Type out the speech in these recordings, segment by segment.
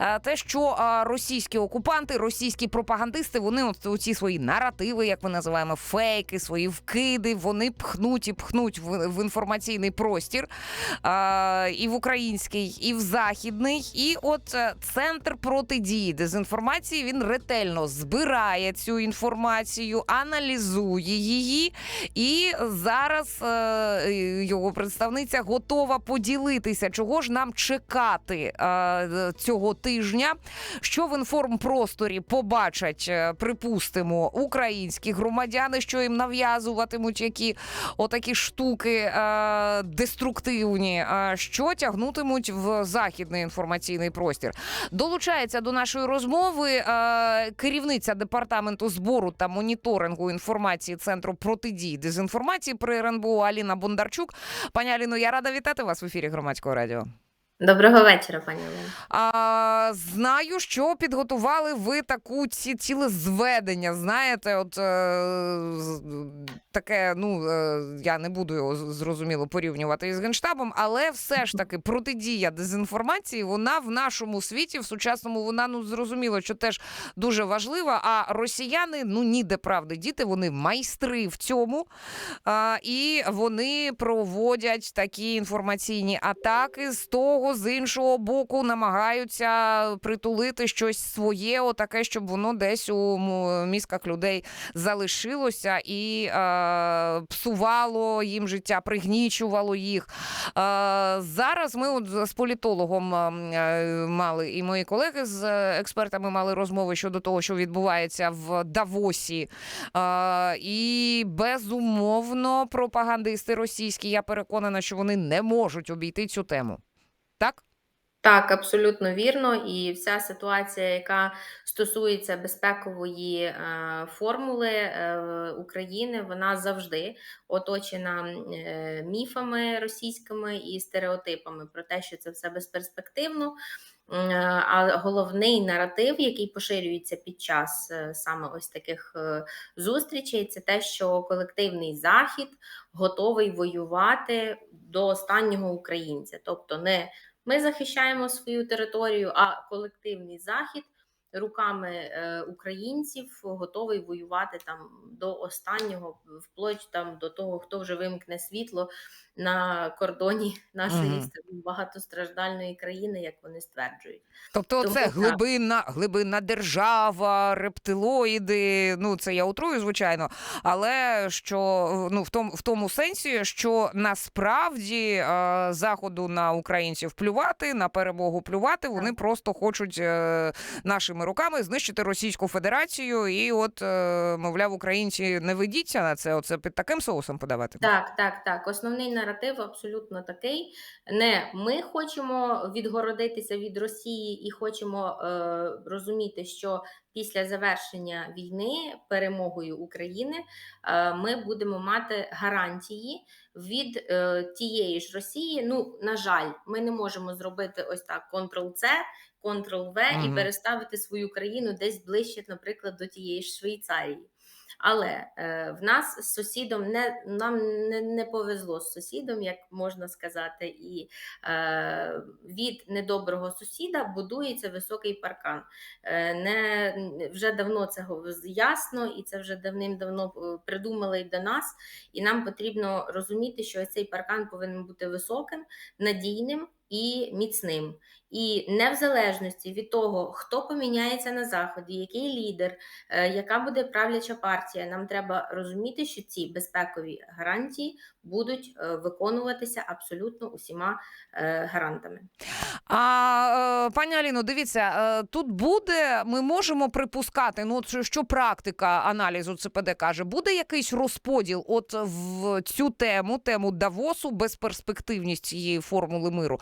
е, те, що е, російські окупанти, російські пропагандисти, вони от у ці свої наративи, як ми називаємо, фейки, свої вкиди, вони пхнуть і пхнуть в, інформаційний простір е, і в український, і в західний. І от центр протидії дезінформації він ретельно збирає цю інформацію, аналізує її. І зараз його представниця готова поділитися, чого ж нам чекати цього тижня. Що в інформпросторі побачать, е, припустимо, українські громадяни, що їм нав'язуватимуть які отакі штуки е, деструктивні, е, що тягнутимуть в західний інформаційний простір. Долучається до нашої розмови керівниця департаменту збору та моніторингу інформації центру протидії дезінформації при РНБО Аліна Бондарчук. Пані Аліно, я рада вітати вас в ефірі громадського радіо. Доброго вечора, пані А, знаю, що підготували ви таку ці ціле зведення. Знаєте, от е, таке, ну е, я не буду його зрозуміло порівнювати із генштабом, але все ж таки протидія дезінформації, вона в нашому світі, в сучасному, вона ну зрозуміло, що теж дуже важлива. А росіяни ну ніде правди діти, вони майстри в цьому. А, і вони проводять такі інформаційні атаки з того, з іншого боку, намагаються притулити щось своє, отаке, щоб воно десь у мізках людей залишилося і е, псувало їм життя, пригнічувало їх. Е, зараз ми от з політологом е, мали і мої колеги з е, експертами мали розмови щодо того, що відбувається в Давосі. Е, і безумовно, пропагандисти російські, я переконана, що вони не можуть обійти цю тему. Так? Так, абсолютно вірно. І вся ситуація, яка стосується безпекової е, формули е, України, вона завжди оточена е, міфами російськими і стереотипами про те, що це все безперспективно. А головний наратив, який поширюється під час саме ось таких зустрічей, це те, що колективний захід готовий воювати до останнього українця, тобто не ми захищаємо свою територію, а колективний захід руками е, українців готовий воювати там до останнього, вплоть там до того, хто вже вимкне світло на кордоні нашої Мгм. багатостраждальної країни, як вони стверджують. Тобто, Тому це так. глибинна, глибинна держава, рептилоїди. Ну це я утрую, звичайно. Але що ну в тому в тому сенсі, що насправді е, заходу на українців плювати, на перемогу плювати, вони просто хочуть е, нашими руками знищити Російську Федерацію. І от, е, мовляв, українці не ведіться на це. Оце під таким соусом подавати. Так, так, так. Основний наратив абсолютно такий. Не ми хочемо відгородитися від Росії і хочемо е, розуміти, що після завершення війни перемогою України е, ми будемо мати гарантії від е, тієї ж Росії. Ну, на жаль, ми не можемо зробити ось так Ctrl-C, Ctrl-V і переставити свою країну десь ближче, наприклад, до тієї ж Швейцарії. Але е, в нас з сусідом не нам не, не повезло з сусідом, як можна сказати, і е, від недоброго сусіда будується високий паркан. Е, не вже давно це ясно, і це вже давним-давно е, придумали і до нас. І нам потрібно розуміти, що цей паркан повинен бути високим, надійним і міцним. І не в залежності від того, хто поміняється на заході, який лідер, е, яка буде правляча партія. Нам треба розуміти, що ці безпекові гарантії будуть е, виконуватися абсолютно усіма е, гарантами. А е, пані Аліно, дивіться, тут буде, ми можемо припускати, ну що практика аналізу ЦПД каже, буде якийсь розподіл от в цю тему, тему Давосу, безперспективність цієї формули миру.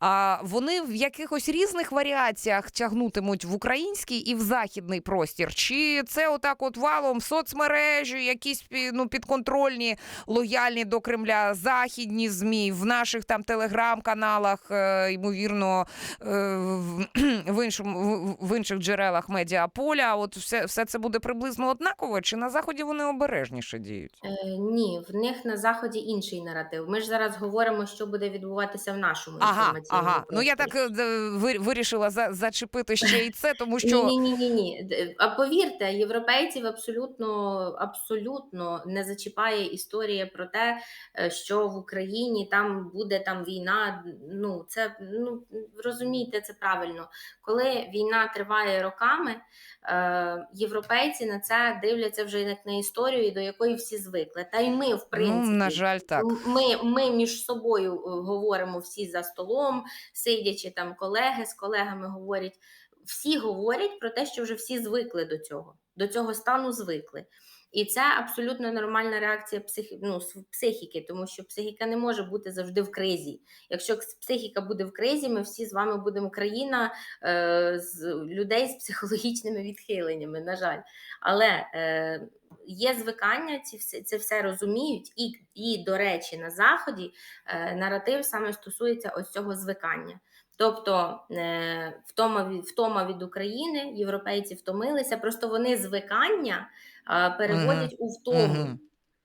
А вони в якихось різних варіаціях тягнутимуть в український і в західний простір? Чи це отак от валом соцмережі, якісь ну, підконтрольні, лояльні до Кремля, західні ЗМІ, в наших там телеграм-каналах, е, ймовірно, е, в, іншому в- інших джерелах медіаполя. От все, все це буде приблизно однаково, чи на заході вони обережніше діють? Е, ні, в них на заході інший наратив. Ми ж зараз говоримо, що буде відбуватися в нашому Ага, ага. Ну я так е, вирішила за, зачепити ще і це, тому що Ні, ні, ні, ні. А повірте, європейців абсолютно, абсолютно не зачіпає історія про те, що в Україні там буде там війна. Ну це ну розумійте це правильно. Коли війна триває роками, е, європейці на це дивляться вже як на історію, до якої всі звикли. Та й ми, в принципі, ну на жаль, так. ми, ми між собою е, говоримо всі за столом, сидячи там колеги з колегами говорять. Всі говорять про те, що вже всі звикли до цього, до цього стану звикли. І це абсолютно нормальна реакція психі... ну, психіки, тому що психіка не може бути завжди в кризі. Якщо психіка буде в кризі, ми всі з вами будемо країна е, з людей з психологічними відхиленнями, на жаль. Але е, є звикання, ці все, це все розуміють, і, і, до речі, на Заході е, наратив саме стосується ось цього звикання. Тобто е, втома від, втома від України, європейці втомилися, просто вони звикання переводять у втому. Мгм.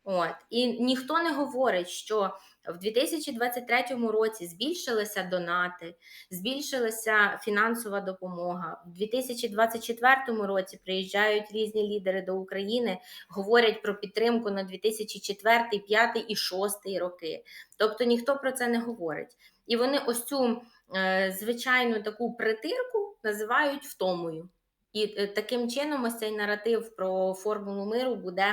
От. І ніхто не говорить, що в 2023 році збільшилися донати, збільшилася фінансова допомога. В 2024 році приїжджають різні лідери до України, говорять про підтримку на 2004, 2005 і 2006 роки. Тобто ніхто про це не говорить. І вони ось цю е, звичайну таку притирку називають втомою. І е, таким чином ось цей наратив про формулу миру буде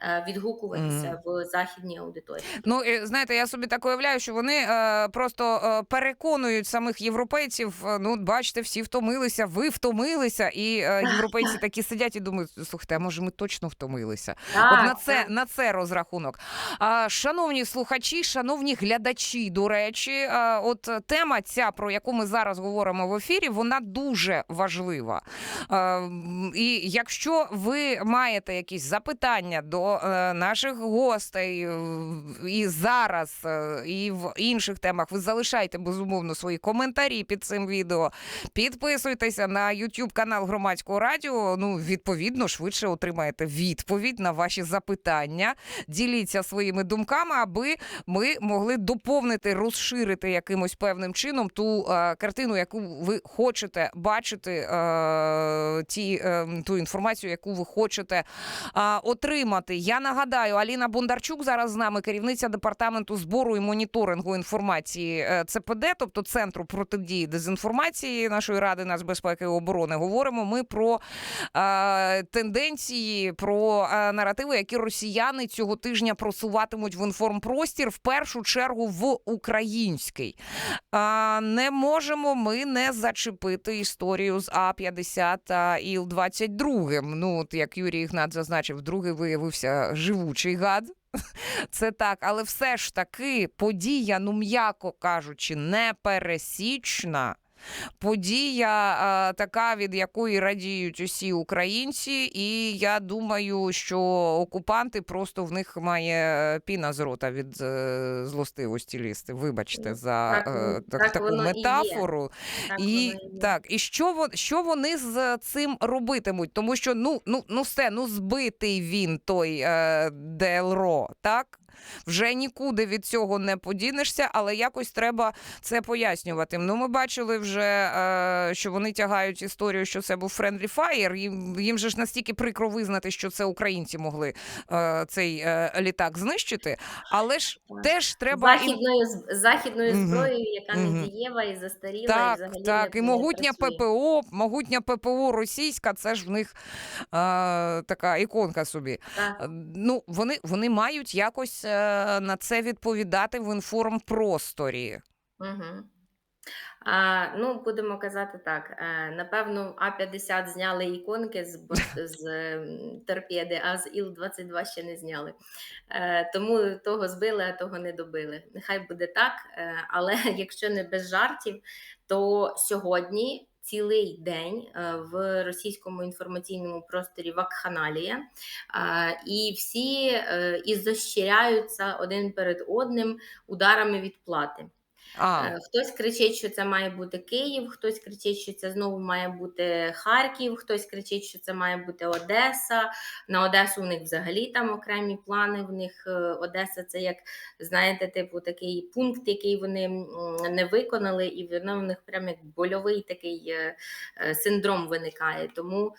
е, відгукуватися в західній аудиторії. Ну і, знаєте, я собі так уявляю, що вони е, просто е, переконують самих європейців. е, Ну, бачите, всі втомилися, ви втомилися, і е, європейці такі сидять і думають: слухайте, а може ми точно втомилися? От на це на це розрахунок. А, шановні слухачі, шановні глядачі, до речі, от тема ця, про яку ми зараз говоримо в ефірі, вона дуже важлива. І якщо ви маєте якісь запитання до е, наших гостей е, і зараз, е, і в інших темах, ви залишайте безумовно свої коментарі під цим відео. Підписуйтеся на YouTube канал громадського радіо. Ну, відповідно, швидше отримаєте відповідь на ваші запитання. Діліться своїми думками, аби ми могли доповнити, розширити якимось певним чином ту е, картину, яку ви хочете бачити, е, ті, е, ту інформацію, яку ви хочете е, отримати. Я нагадаю, Аліна Бондарчук зараз з нами, керівниця департаменту збору і моніторингу інформації е, ЦПД, тобто Центру протидії дезінформації нашої ради нацбезпеки і оборони. Говоримо ми про е, тенденції, про е, наративи, які росіяни цього тижня просуватимуть в інформпростір, в першу чергу в український. А, не можемо ми не зачепити історію з А-50 та Іл-22. Ну, от як Юрій Ігнат зазначив, другий виявився живучий гад. Це так, але все ж таки подія, ну м'яко кажучи, непересічна. Подія така, від якої радіють усі українці, і я думаю, що окупанти просто в них має піна з рота від е, злостивості лізти. Вибачте за Так, е, так, так таку воно і метафору. Так, І так, і що що вони з цим робитимуть? Тому що ну, ну, ну все, ну збитий він той е, Делро, так? Вже нікуди від цього не подінешся, але якось треба це пояснювати. Ну, ми бачили вже, е, що вони тягають історію, що це був Friendly Fire. Їм, їм же ж настільки прикро визнати, що це українці могли е, цей е, літак знищити. Але ж теж треба західною з- західною зброєю, яка не дієва і застаріла, і Так, взагалі так, не, і могутня працює. ППО, могутня ППО російська, це ж в них е, така іконка собі. Так. Ну, вони, вони мають якось е, на це відповідати в інформпросторі. Угу. А, ну, будемо казати так. Е, напевно, А-50 зняли іконки з, з торпеди, а з Іл-22 ще не зняли. Е, тому того збили, а того не добили. Нехай буде так. Але якщо не без жартів, то сьогодні. Цілий день е, в російському інформаційному просторі вакханалія, е, і всі е, ізощряються один перед одним ударами відплати. А, Е, Хтось кричить, що це має бути Київ, хтось кричить, що це знову має бути Харків, хтось кричить, що це має бути Одеса. На Одесу у них взагалі там окремі плани. В них е, Одеса це як знаєте, типу такий пункт, який вони не виконали, і воно в них прям як больовий такий е, синдром виникає. Тому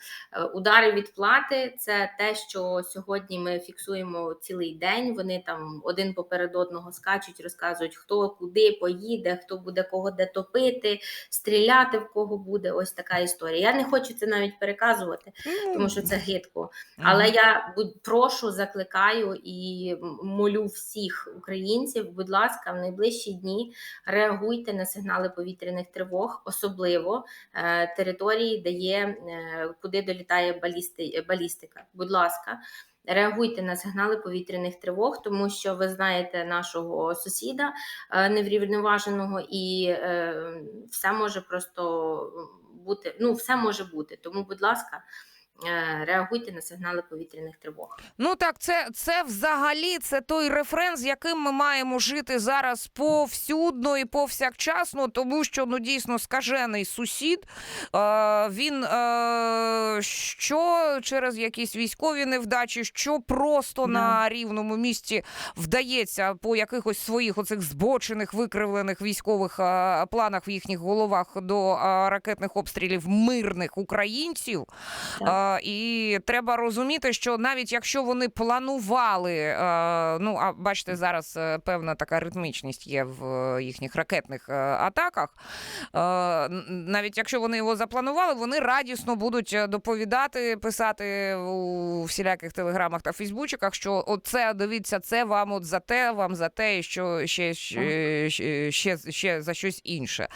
удари відплати це те, що сьогодні ми фіксуємо цілий день. Вони там один поперед одного скачуть, розказують, хто куди поїде, хто буде кого де топити, стріляти в кого буде. Ось така історія. Я не хочу це навіть переказувати, тому що це гидко. Але я прошу, закликаю і молю всіх українців, будь ласка, в найближчі дні реагуйте на сигнали повітряних тривог, особливо е, території, де є е, куди долітає балісти, балістика. Будь ласка. Реагуйте на сигнали повітряних тривог, тому що ви знаєте нашого сусіда е, неврівноваженого, і е, все може просто бути. Ну, все може бути. Тому, будь ласка, реагуйте на сигнали повітряних тривог. Ну так, це, це взагалі це той рефрен, з яким ми маємо жити зараз повсюдно і повсякчасно, тому що ну дійсно скажений сусід. Е, він е, що через якісь військові невдачі, що просто Да. на рівному місці вдається по якихось своїх оцих збочених, викривлених військових е, планах в їхніх головах до е, ракетних обстрілів мирних українців. Так. Е, і треба розуміти, що навіть якщо вони планували, е, ну а бачите, зараз е, певна така ритмічність є в їхніх ракетних атаках. Навіть якщо вони його запланували, вони радісно будуть доповідати, писати у всіляких телеграмах та фейсбучиках, що оце дивіться, це вам от за те, вам за те, і що ще, ще, ще, ще, ще за щось інше.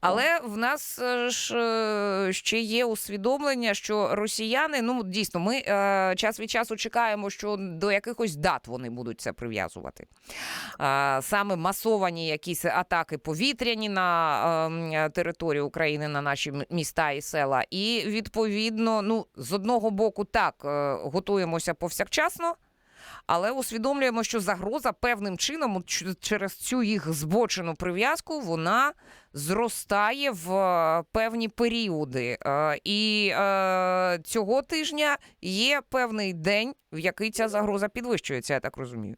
Але в нас ж ще є усвідомлення, що росіяни, ну дійсно, ми е, час від часу чекаємо, що до якихось дат вони будуть це прив'язувати. Е, саме масовані якісь атаки повітряні на е, територію України, на наші міста і села. І відповідно, ну з одного боку, так е, готуємося повсякчасно. Але усвідомлюємо, що загроза певним чином через цю їх збочену прив'язку вона зростає в е, певні періоди. Е, І е, цього тижня є певний день, в який ця загроза підвищується, я так розумію.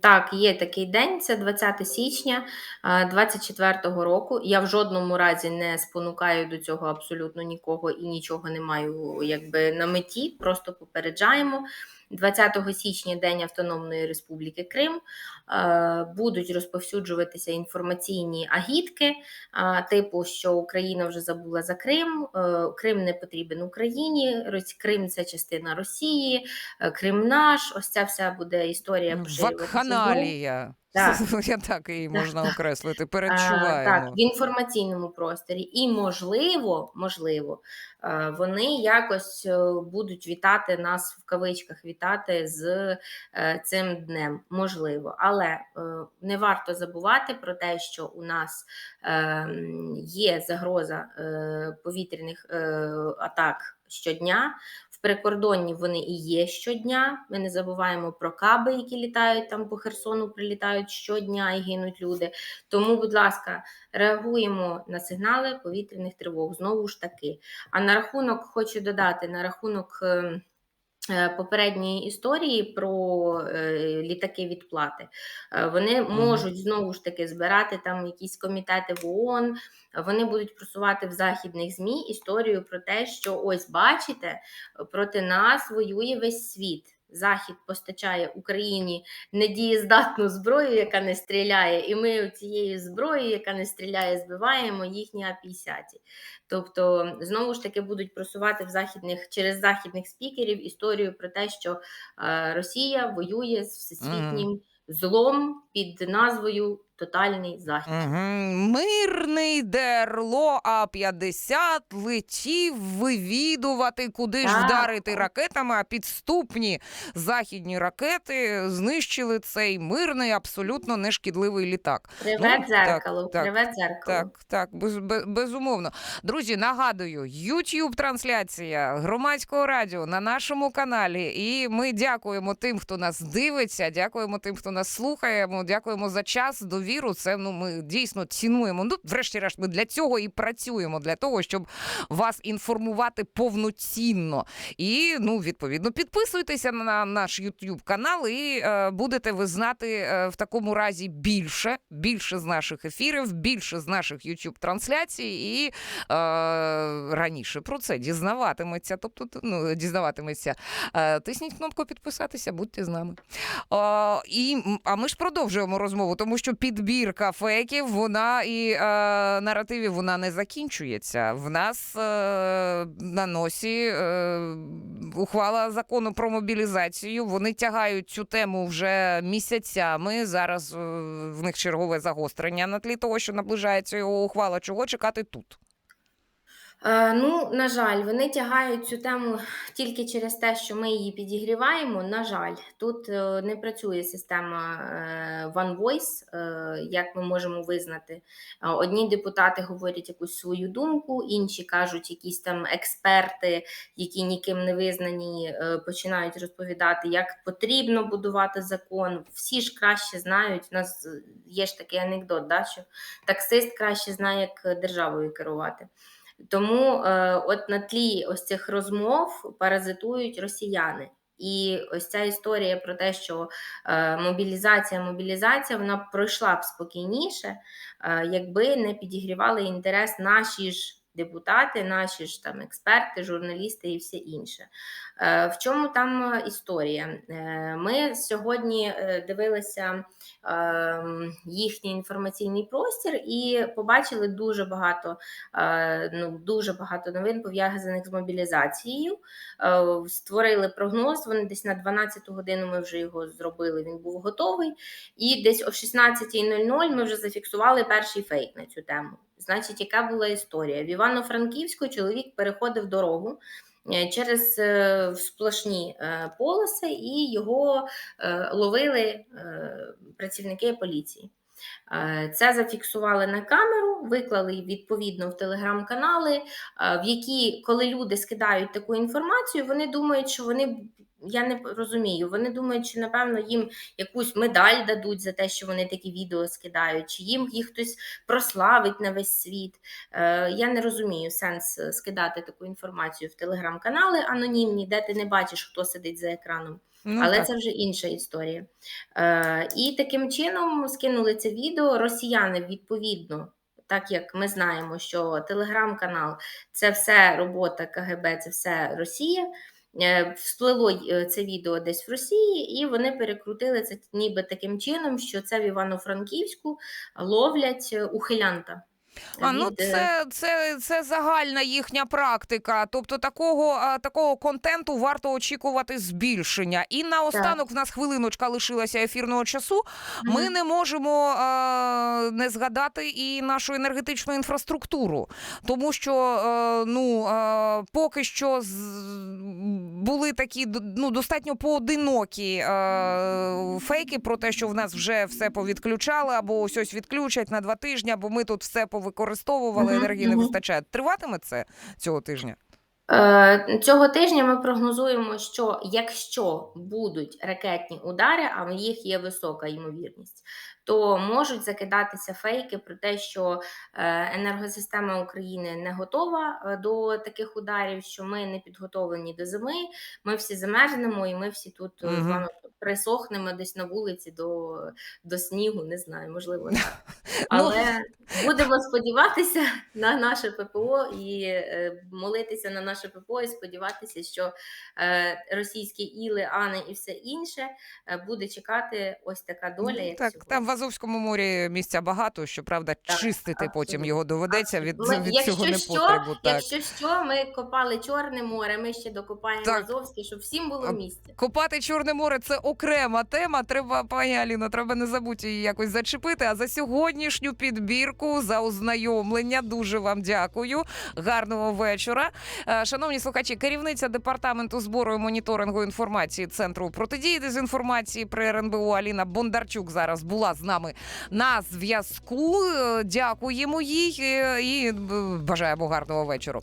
Так, є такий день, це 20 січня 24-го року. Я в жодному разі не спонукаю до цього абсолютно нікого і нічого не маю якби на меті. Просто попереджаємо. 20 січня День Автономної Республіки Крим. Е, Будуть розповсюджуватися інформаційні агітки, е, типу, що Україна вже забула за Крим, е, Крим не потрібен Україні, Крим це частина Росії, Крим наш. Ось ця вся буде історія. Вакханалія. Так. Я так її можна окреслити. А, Так, в інформаційному просторі. І, можливо, можливо, е, вони якось е, будуть вітати нас в кавичках, вітати з е, цим днем. Можливо, але не варто забувати про те, що у нас є загроза повітряних атак щодня. Прикордонні вони і є щодня. Ми не забуваємо про каби, які літають там по Херсону, прилітають щодня і гинуть люди. Тому, будь ласка, реагуємо на сигнали повітряних тривог. Знову ж таки. А на рахунок хочу додати на рахунок. Е, Попередньої історії про е, літаки відплати Е, вони можуть знову ж таки збирати там якісь комітети в ООН, вони будуть просувати в західних ЗМІ історію про те, що ось бачите, проти нас воює весь світ. Захід постачає Україні недієздатну зброю, яка не стріляє, і ми цією зброєю, яка не стріляє, збиваємо їхні А-50. Тобто, знову ж таки, будуть просувати в західних через західних спікерів історію про те, що е, Росія воює з всесвітнім злом під назвою Тотальний Захід. Мирний дерло А-50 летів вивідувати, куди ж вдарити ракетами, а підступні західні ракети знищили цей мирний, абсолютно нешкідливий літак. Привет, Ну, дзеркало, так, так, привет, дзеркало. Так, так, без, без, безумовно. Друзі, нагадую, youtube трансляція громадського радіо на нашому каналі. І ми дякуємо тим, хто нас дивиться, дякуємо тим, хто нас слухає. Дякуємо за час, довіру довіру. Це ну ми дійсно цінуємо. Ну, врешті-решт, ми для цього і працюємо, для того, щоб вас інформувати повноцінно. І ну, відповідно, підписуйтеся на наш YouTube канал, і е, будете ви знати е, в такому разі більше, більше з наших ефірів, більше з наших YouTube трансляцій, і е, раніше про це дізнаватиметься. Тобто, ну, дізнаватиметься. Е, тисніть кнопку підписатися, будьте з нами. Е, і, а ми ж продовжуємо розмову, тому що підбірка фейків, вона і е, наративів вона не закінчується. В нас е, на носі е, ухвала закону про мобілізацію. Вони тягають цю тему вже місяцями. Зараз е, в них чергове загострення на тлі того, що наближається його ухвала. Чого чекати тут? Е, Ну, на жаль, вони тягають цю тему тільки через те, що ми її підігріваємо. На жаль, тут е, не працює система е, One Voice, е, як ми можемо визнати. Одні депутати говорять якусь свою думку, інші кажуть, якісь там експерти, які ніким не визнані, починають розповідати, як потрібно будувати закон. Всі ж краще знають. У нас є ж такий анекдот, да, що таксист краще знає, як державою керувати. Тому е, от на тлі ось цих розмов паразитують росіяни. І ось ця історія про те, що е, мобілізація, мобілізація, вона пройшла б спокійніше, е, якби не підігрівали інтерес наші ж депутати, наші ж там експерти, журналісти і все інше. Е, в чому там історія? Е, ми сьогодні е, дивилися е, їхній інформаційний простір і побачили дуже багато ну, дуже багато новин пов'язаних з мобілізацією. Створили прогноз. Вони десь на 12 годину ми вже його зробили. Він був готовий. І десь о 16.00 ми вже зафіксували перший фейк на цю тему. Значить, яка була історія? В Івано-Франківську чоловік переходив дорогу. е, Через е, сплошні е, полоси, і його ловили працівники поліції. Це зафіксували на камеру, виклали відповідно в телеграм-канали, в які, коли люди скидають таку інформацію, вони думають, що вони. Я не розумію. Вони думають, що напевно їм якусь медаль дадуть за те, що вони такі відео скидають, чи їм їх хтось прославить на весь світ. Е, я не розумію сенс е, скидати таку інформацію в телеграм-канали анонімні, де ти не бачиш, хто сидить за екраном. Ну, Але так. це вже інша історія. Е, і таким чином скинули це відео. Росіяни відповідно, так як ми знаємо, що телеграм-канал це все робота КГБ, це все Росія. Е, Всплило е, це відео десь в Росії, і вони перекрутили це ніби таким чином, що це в Івано-Франківську ловлять е, ухилянта. А ну від, е, це, це, це загальна їхня практика. Тобто такого, такого контенту варто очікувати збільшення. І наостанок в нас хвилиночка лишилася ефірного часу. Ми Мгм. не можемо а, не згадати і нашу енергетичну інфраструктуру, тому що е, ну а, поки що з, були такі ну, достатньо поодинокі е, фейки про те, що в нас вже все повідключали, або ось ось відключать на два тижні, або ми тут все повикористовували, Мгм, енергії не вистачає. Триватиме це цього тижня? Е, Цього тижня ми прогнозуємо, що якщо будуть ракетні удари, а в їх є висока ймовірність, то можуть закидатися фейки про те, що е, енергосистема України не готова е, до таких ударів, що ми не підготовлені до зими, ми всі замерзнемо і ми всі тут е, з Мгм. вами присохнемо десь на вулиці до, до снігу, не знаю, можливо, так. Ну, Але будемо сподіватися на наше ППО і молитися на наше ППО і сподіватися, що російські іли, ани і все інше буде чекати ось така доля, Ну, як так, сьогодні. там Азовському морі місця багато, щоправда, Так, чистити потім абсолютно. його доведеться від, Ми, від якщо цього що, непотребу. Так. якщо що, ми копали Чорне море, ми ще докопаємо Так. Азовське, щоб всім було місце. Копати Чорне море це окрема тема. Треба, пані Аліно, треба не забути її якось зачепити. А за сьогоднішню підбірку, за ознайомлення, дуже вам дякую. Гарного вечора. Е, Шановні слухачі, керівниця департаменту збору і моніторингу інформації Центру протидії дезінформації при РНБУ Аліна Бондарчук зараз була з нами на зв'язку. Дякуємо їй е, і бажаємо гарного вечора.